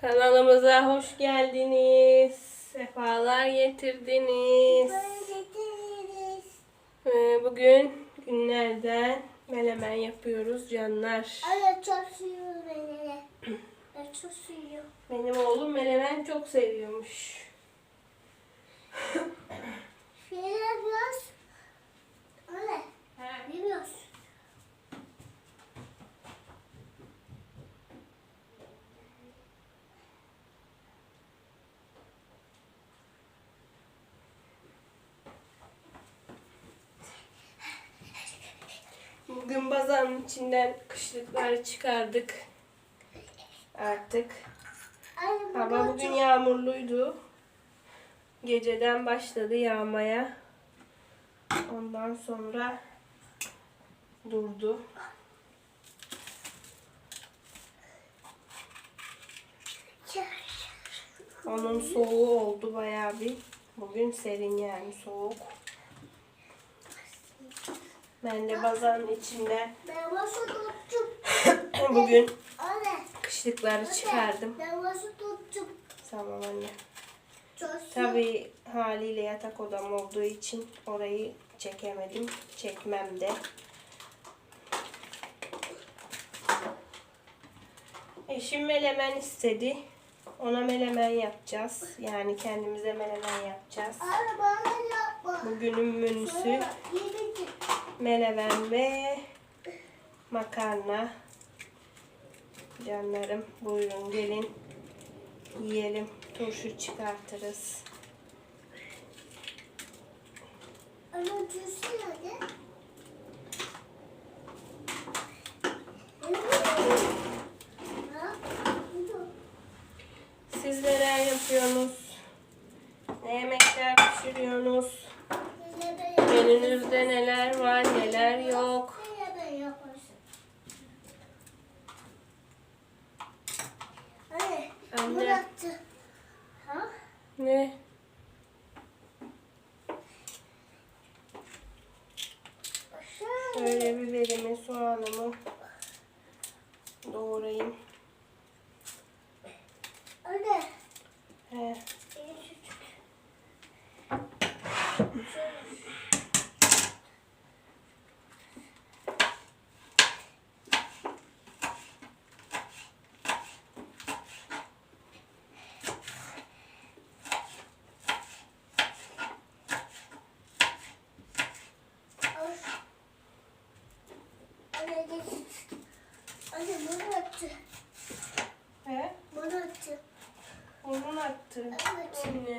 Kanalımıza hoş geldiniz. Sefalar getirdiniz. Ee, Bugün günlerden melemen yapıyoruz canlar. Anne çok seviyor beni. Ben çok seviyor. Benim oğlum melemen çok seviyormuş. Şey yapıyoruz. Anne bilmiyoruz. Bugün bazanın içinden kışlıkları çıkardık. Artık. Hava bugün yağmurluydu. Geceden başladı yağmaya. Ondan sonra durdu. Onun soğuğu oldu bayağı bir. Bugün serin yani soğuk. Ben de bazanın tuttum? bugün kışlıkları çıkardım. Tamam anne. Çok Tabii haliyle yatak odam olduğu için orayı çekemedim. Çekmem de. Eşim melemen istedi. Ona melemen yapacağız. Yani kendimize melemen yapacağız. Bugünün menüsü Melemen ve makarna. Canlarım buyurun gelin yiyelim. Turşu çıkartırız. Anne cüsü nerede? Siz neler yapıyorsunuz? Ne yemekler pişiriyorsunuz? Menünüzde neler var, neler yok? Anne, Anne. Ha? Ne? Şöyle biberimi, soğanımı doğrayayım. Anne. He. Anne geç. Anne bunu attı. He? Bunu attı. Evet. Anne,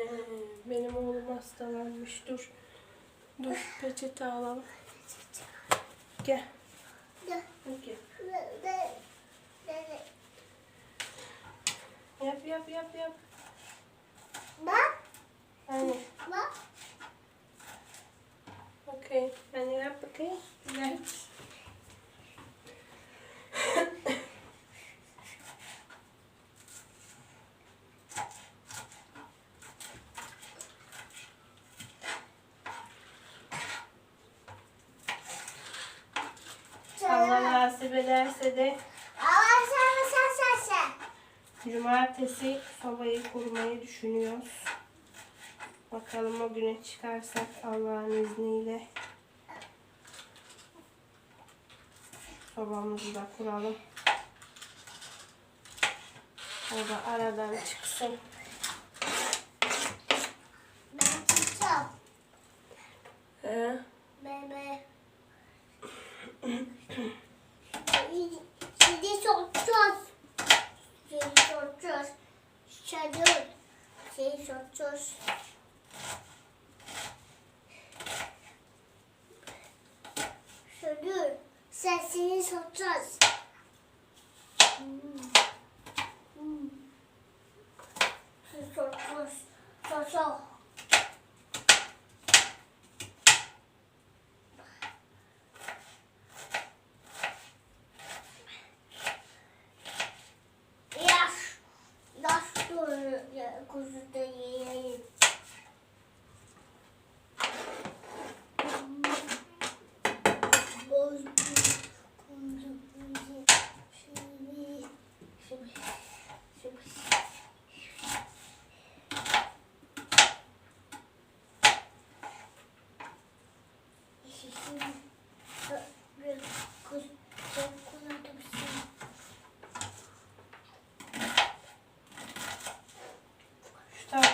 benim oğlum hastalanmış. Dur. Dur, peçete alalım. Gel. Gel. Yap, yap, yap, yap. Bak. Hani, Bak. okey. Hani yap bakayım. Gel. Allah nasip ederse de. Cumartesi sobayı kurmayı düşünüyoruz. Bakalım o güne çıkarsak Allah'ın izniyle sobamızı da kuralım. O da aradan çıksın. Jesus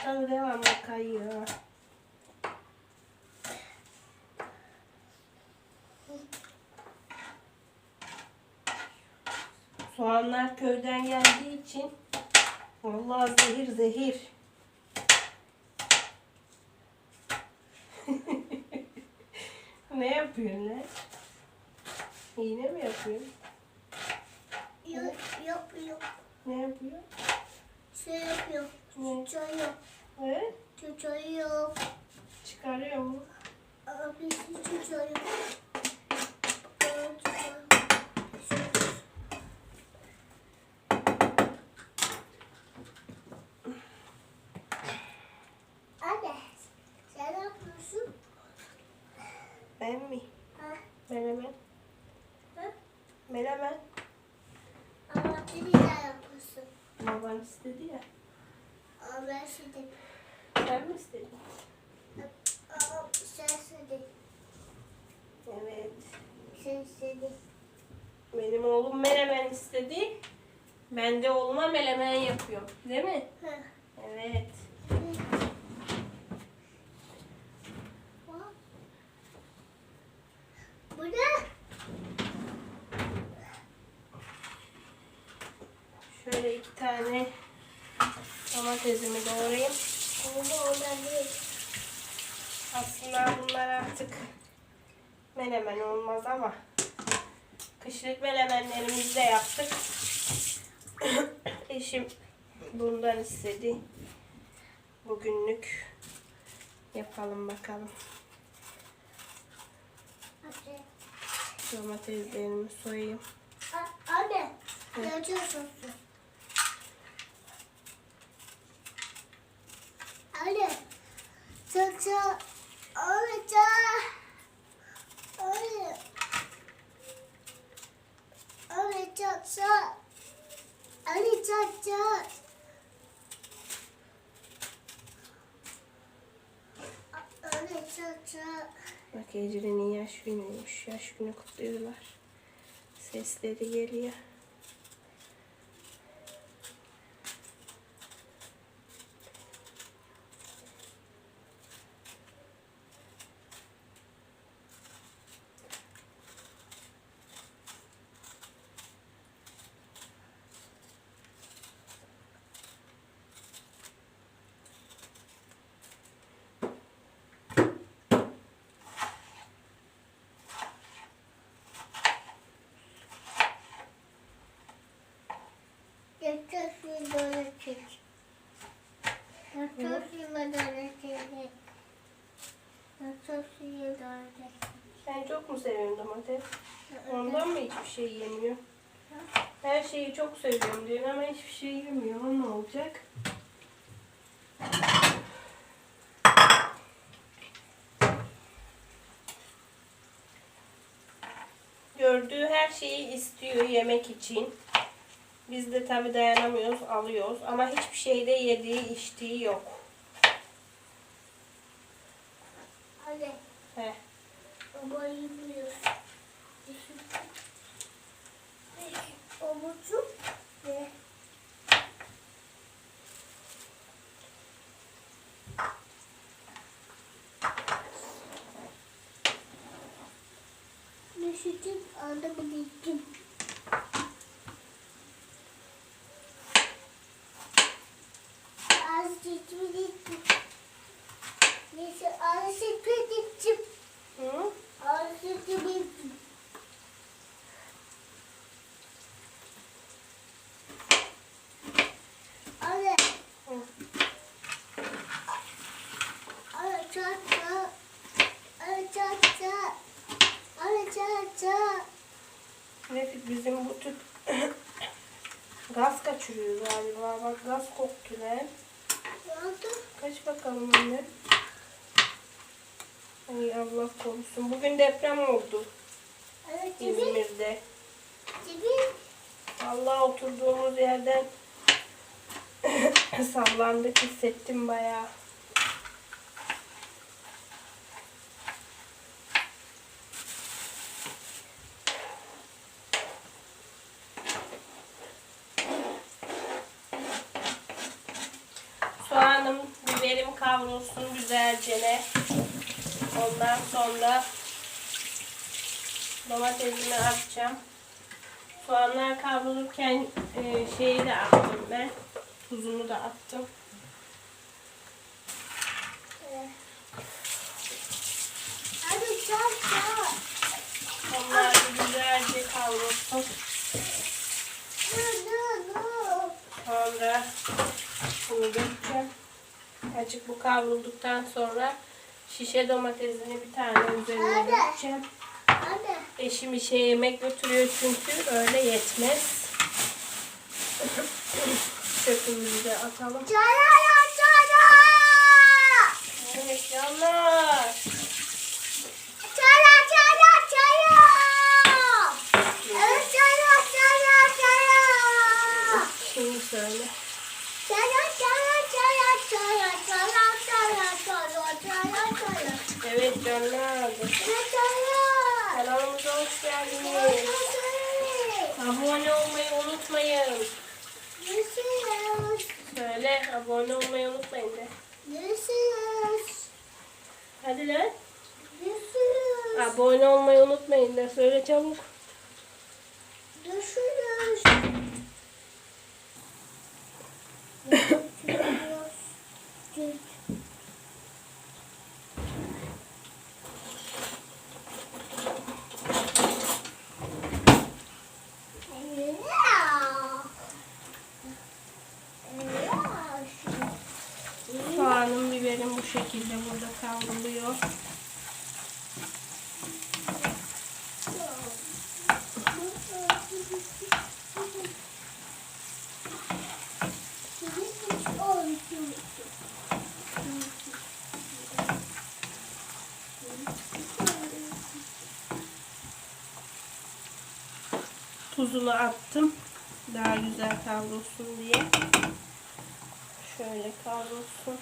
Tadı devamlı kayıyor. Soğanlar köyden geldiği için vallahi zehir zehir. ne yapıyorsun? İğne mi yapıyorsun? Yok yok yok. Ne yapıyor? Şey yapıyor. Ne? Tutuyor. He? Tutuyor. Çıkarıyor mu? Ne yapıyorsun? Ben mi? Ha? Menemen. Ha? Menemen. Ama beni de yapıyorsun. Baban istedi ya. Ama ben şimdi. Sen mi istedin? Ama sen istedin. Evet. Sen istedin. Benim oğlum menemen istedi. Ben de oğluma menemen yapıyorum. Değil mi? Ha. Evet. Bu ne? Şöyle iki tane domatesimi doğrayayım. Bunu oradan değil. Aslında bunlar artık menemen olmaz ama kışlık menemenlerimizi de yaptık. Eşim bundan istedi. Bugünlük yapalım bakalım. Domateslerimi soyayım. Anne, yapıyorsun. Anne, çaça, anne ça, anne, Anne çaça. Bak Ecrin'in yaş günüymüş. Yaş günü kutluyorlar. Sesleri geliyor. Yakın suyu böyle çek. Yakın suyu böyle çek. Yakın suyu böyle çek. Sen çok mu seviyorsun domates? Ondan mı hiçbir şey yemiyor? Her şeyi çok seviyorum diyor ama hiçbir şey yemiyor. O ne olacak? Gördüğü her şeyi istiyor yemek için. Biz de tabi dayanamıyoruz, alıyoruz. Ama hiçbir şeyde yediği, içtiği yok. Hadi. Heh. Babayı buluyorsun. Omucu ve Mesut'un adamı değildim. Az geçimi değildim. Neyse az geçimi Hı? Az geçimi Anne. Hı. Anne çat çat. Anne çat çat. Anne çat çat. Refik bizim bu tüp gaz kaçırıyor galiba. Bak gaz koktu. Ne? Kaç bakalım anne. Ay Allah korusun. Bugün deprem oldu. İzmir'de. Allah oturduğumuz yerden sallandık hissettim bayağı. Soğanım, biberim kavrulsun güzelce ne. Ondan sonra domatesimi atacağım. Soğanlar kavrulurken e, şeyi de attım ben. Tuzunu da attım. Onlar da güzelce kavrulsun. Sonra bunu dökeceğim. Azıcık bu kavrulduktan sonra şişe domatesini bir tane üzerine dökeceğim. Eşim işe yemek götürüyor çünkü öyle yetmez. Çöpümüzü de atalım. Çala çala. Evet canlar. Çala çala çala. Evet çala çala çala. Şimdi söyle. Çala çala çala çala çala çala çala. Evet canlar. Evet çala. Hoş geldiniz. Abone olmayı unutmayın. Görüşürüz. Söyle abone olmayı unutmayın de. Görüşürüz. Hadi lan. Görüşürüz. Abone olmayı unutmayın de. Söyle çabuk. Görüşürüz. Görüşürüz. Soğanım, biberim bu şekilde burada kavruluyor. Tuzunu attım. Daha güzel kavrulsun diye. Şöyle kavrulsun.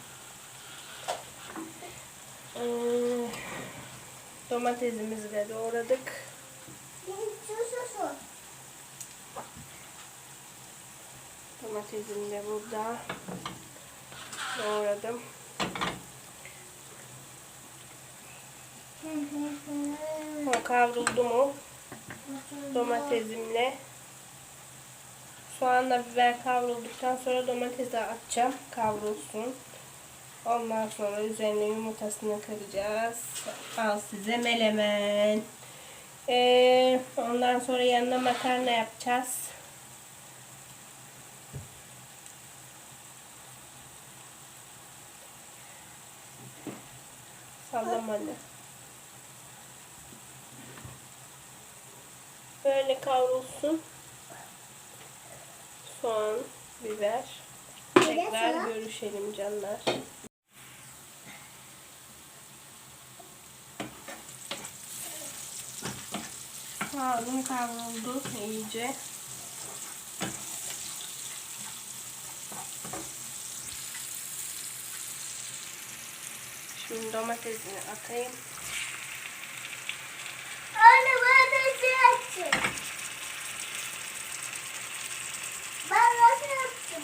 Ee, domatesimizi de doğradık. Domatesim de burada. Doğradım. Kavruldu mu domatesimle soğanla biber kavrulduktan sonra domatesi atacağım. Kavrulsun. Ondan sonra üzerine yumurtasını kıracağız. Al size melemen. Ee, ondan sonra yanına makarna yapacağız. Sallama anne. Böyle kavrulsun. Soğan, biber. Tekrar görüşelim canlar. Soğanım kavruldu iyice. Şimdi domatesini atayım. Anne bana da şey açın. Ben nasıl yaptım?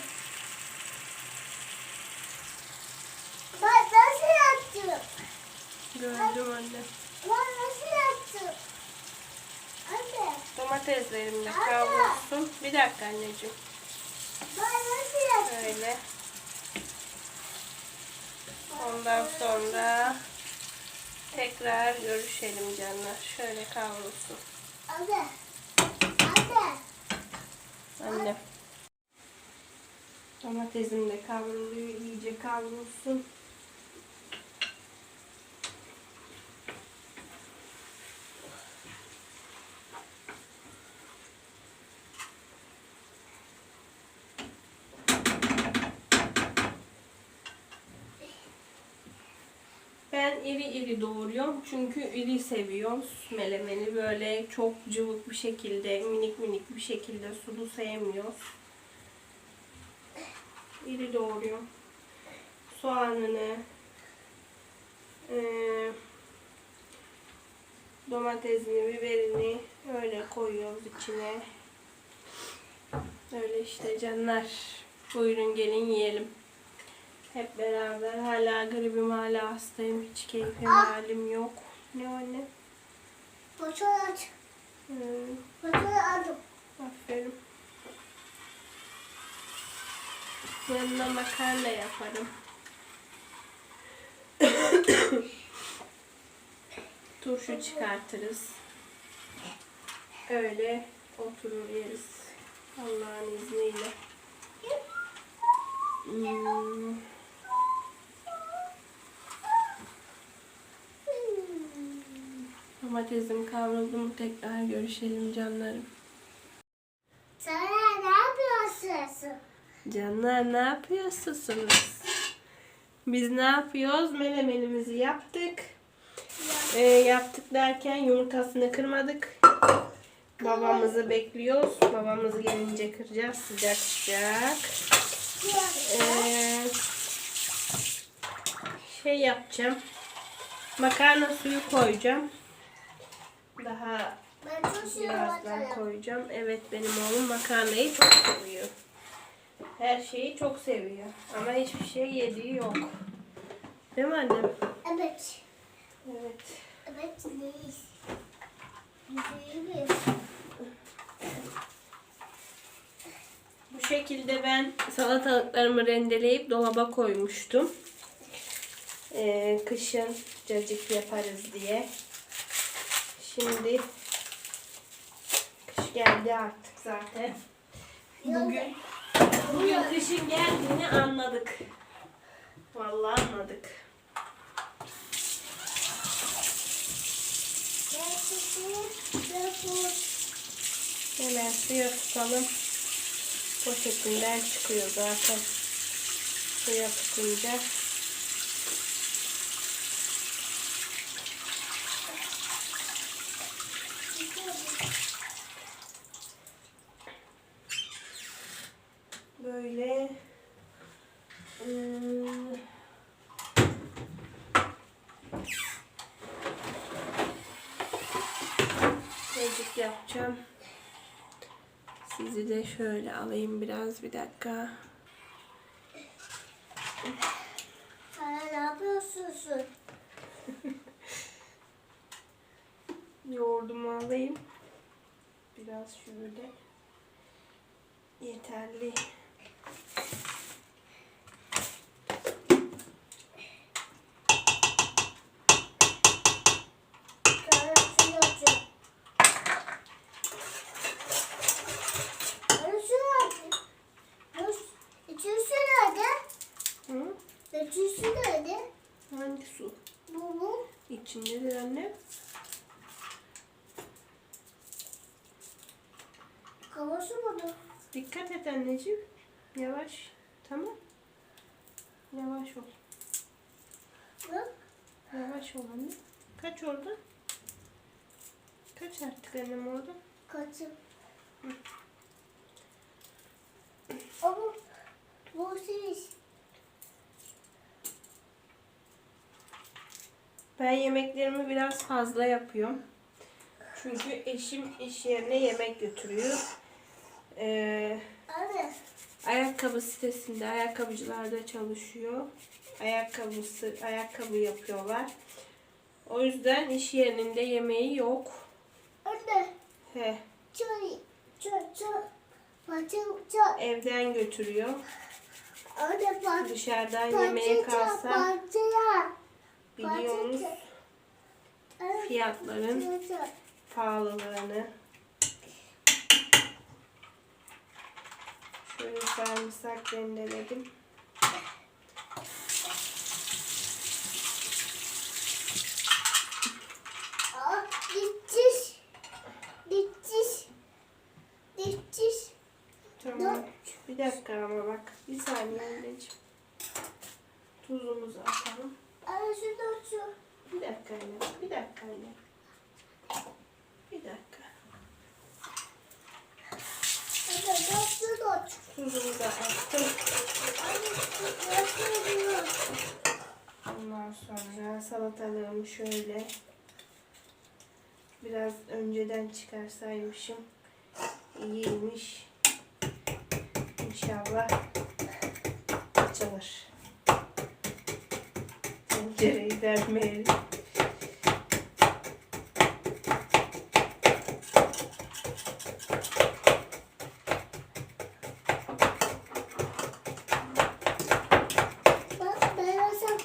Ben nasıl yaptım? Gördüm anne. Ben nasıl yaptım? Anne Domateslerim kavrulsun. Bir dakika anneciğim. Böyle. Ondan sonra tekrar görüşelim canlar. Şöyle kavrulsun. Anne. Anne. Anne. Domatesim de kavruluyor. iyice kavrulsun. Ben iri iri doğruyorum çünkü iri seviyoruz melemeni böyle çok cıvık bir şekilde minik minik bir şekilde sulu sevmiyoruz. İri doğruyorum. Soğanını eee, domatesini, biberini öyle koyuyoruz içine. Öyle işte canlar. Buyurun gelin yiyelim. Hep beraber hala gribim hala hastayım. Hiç keyfim halim yok. Ne anne? Fotoğraf. Hmm, Fotoğraf aldım. aferin. Yanına makarna yaparım. Turşu çıkartırız. Öyle oturur yeriz. Allah'ın izniyle. Hmm, domatesim kavruldu mu tekrar görüşelim canlarım. Sana ne yapıyorsun? Canlar ne yapıyorsunuz? Biz ne yapıyoruz? Melemenimizi yaptık. Ee, yaptık derken yumurtasını kırmadık. Babamızı bekliyoruz. Babamız gelince kıracağız sıcak sıcak. Ee, şey yapacağım. Makarna suyu koyacağım. Daha birazdan koyacağım. Evet benim oğlum makarnayı çok seviyor. Her şeyi çok seviyor. Ama hiçbir şey yediği yok. Değil mi annem? Evet. Evet. Evet. Bu şekilde ben salatalıklarımı rendeleyip dolaba koymuştum. Ee, kışın cacık yaparız diye. Şimdi kış geldi artık zaten. Bugün bugün kışın geldiğini anladık. Vallahi anladık. Hemen suya tutalım. Poşetinden çıkıyor zaten. Suya tutunca. Böyle ıı, Cacık yapacağım. Sizi de şöyle alayım biraz bir dakika. Sana ne yapıyorsun? Yoğurdumu alayım. Biraz şöyle. Yeterli. Sana şunu atacağım. Bana şunu atayım. Bana şu- İçerisi nerede? Hı? İçerisi nerede? Hangi su? Bu bu. İçindedir anne. Kavası burada. Dikkat et anneciğim. Yavaş. Tamam. Yavaş ol. Bak. Yavaş ol anne. Kaç orada? Kaç artık annem orada? Kaçım. Ama bu şey. Ben yemeklerimi biraz fazla yapıyorum. Çünkü eşim iş yerine yemek götürüyor. Ee, ayakkabı sitesinde, ayakkabıcılarda çalışıyor. Ayakkabısı, ayakkabı yapıyorlar. O yüzden iş yerinde yemeği yok. Anne. He, Çay. Çay. Çay. Evden götürüyor. Anne patı. Dışarıdan yemeğe kalsa Patıya. Biliyorsunuz fiyatların pahalılığını. Şöyle sarımsak rendeledim. Tamam. Bir dakika ama bak. Bir saniye anneciğim. Tuzumuzu atalım. Bir dakika anne. Bir dakika anne. Bir dakika. Anne şunu aç. Tuzumuzu da attım. Anne açıyor. Ondan sonra salatalığımı şöyle biraz önceden çıkarsaymışım iyiymiş. İnşallah açılır. Beyaza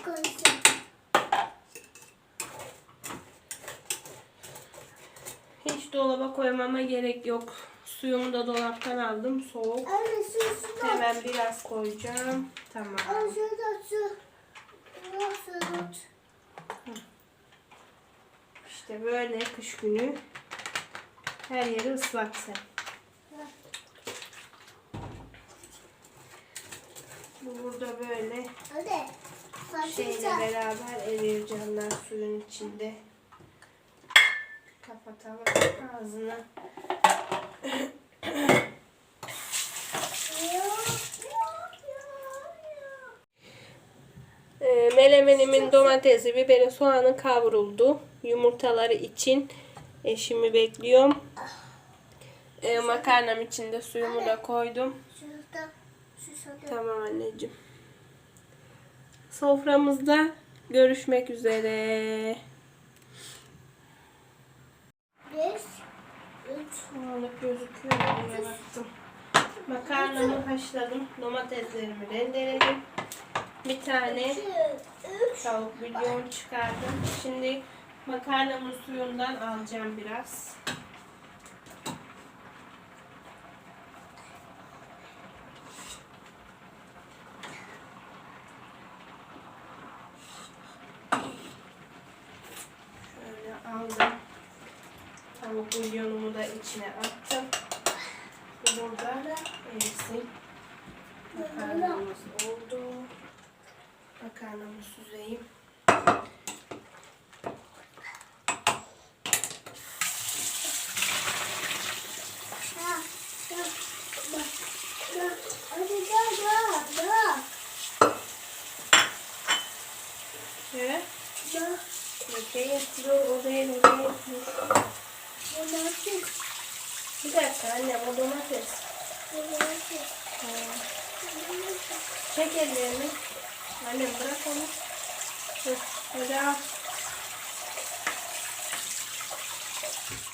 koyacağım. Hiç dolaba koymama gerek yok. Suyumu da dolaptan aldım. Soğuk. Anne su su da. Hemen biraz koyacağım. Tamam. Şurada su. Al şurada. İşte böyle kış günü her yeri ıslak sen. Bu burada böyle şeyle beraber eriyor canlar suyun içinde. Kapatalım ağzını. Ee, Domatesi, biberi, soğanı kavruldu. Yumurtaları için eşimi bekliyorum. Ee, makarnam için de suyumu da koydum. Tamam anneciğim. Soframızda görüşmek üzere. Beş. Üç. Sağlık gözüküyor. Makarnamı haşladım. Domateslerimi rendeledim. Bir tane tavuk bulyon çıkardım. Şimdi makarnamın suyundan alacağım biraz. Aldım. Tavuk bulyonumu da içine attım. Bu burada erisin. Makarnamız oldu. Makarnamı süzeyim. Ha, bak, bak, bak. Hadi gel, gel, gel. Şöyle. Gel. Bakayım. Dur o değil o değil. Dur. Bu nasıl? Bir dakika anne o domates. Ha. Çek ellerini. നല്ലമ്പറൊക്കെ അതാ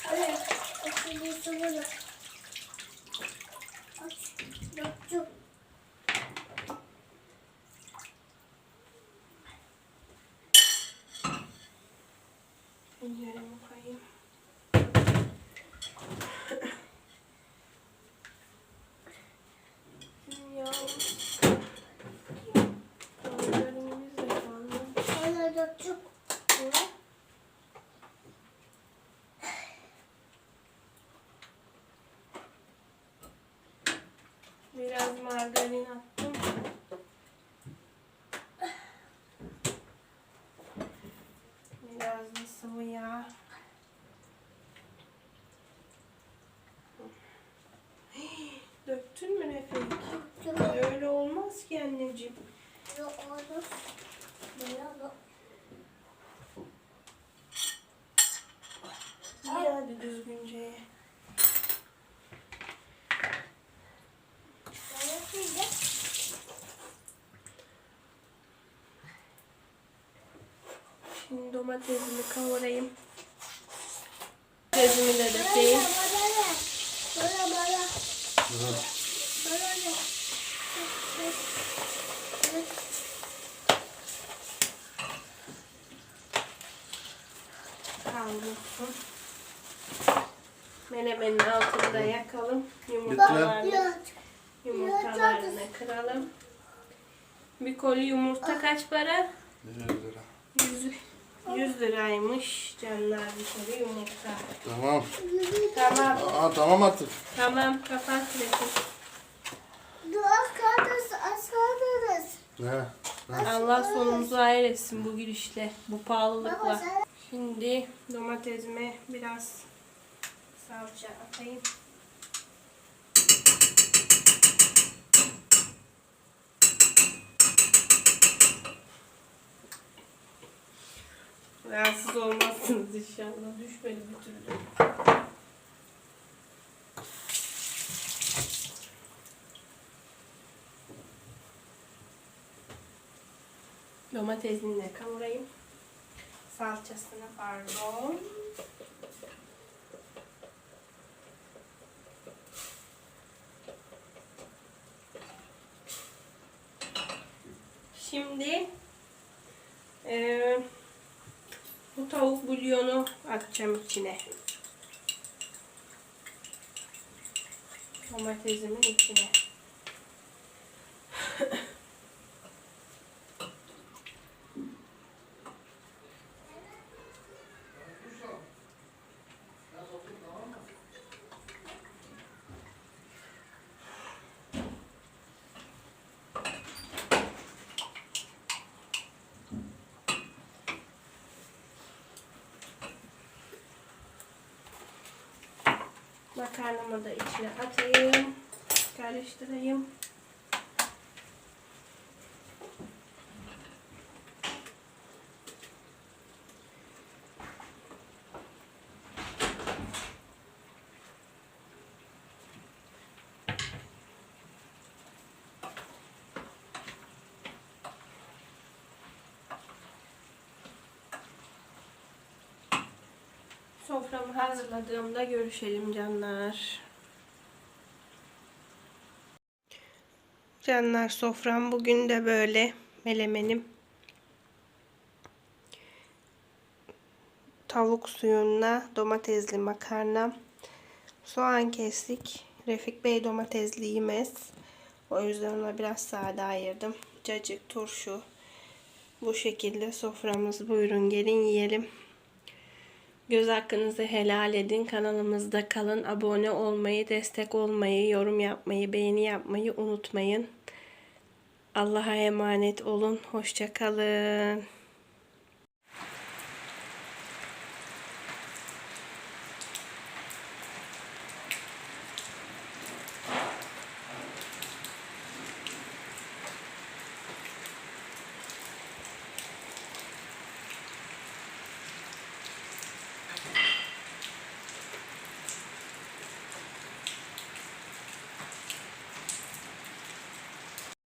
അതെ Biraz margarin attım. Domatesimi kavurayım. Domatesimi de dökeyim. Kavrulsun. Menemenin altını da yakalım. Yumurtalarını, yumurtalarını kıralım. Bir koli yumurta kaç para? 100, 100 liraymış canlar bir koli yumurta. Tamam. Tamam. Aa tamam artık. Tamam kapat kaldırız, az kaldırız. Ne? Allah sonumuzu hayır etsin bu girişle, bu pahalılıkla. Şimdi domatesime biraz salça atayım. Rahatsız olmazsınız inşallah. Düşmedi bir türlü. Domatesini de kavurayım. salçasını pardon. Şimdi eee, bu tavuk bulyonu atacağım içine. Domatesimin içine. Makarnamı da içine atayım. Karıştırayım. Hazırladığımda görüşelim canlar. Canlar sofram bugün de böyle melemenim. Tavuk suyuna domatesli makarna. Soğan kestik. Refik Bey domatesli yemez. O yüzden ona biraz sade ayırdım. Cacık, turşu. Bu şekilde soframız. Buyurun gelin yiyelim. Göz hakkınızı helal edin. Kanalımızda kalın. Abone olmayı, destek olmayı, yorum yapmayı, beğeni yapmayı unutmayın. Allah'a emanet olun. Hoşça kalın.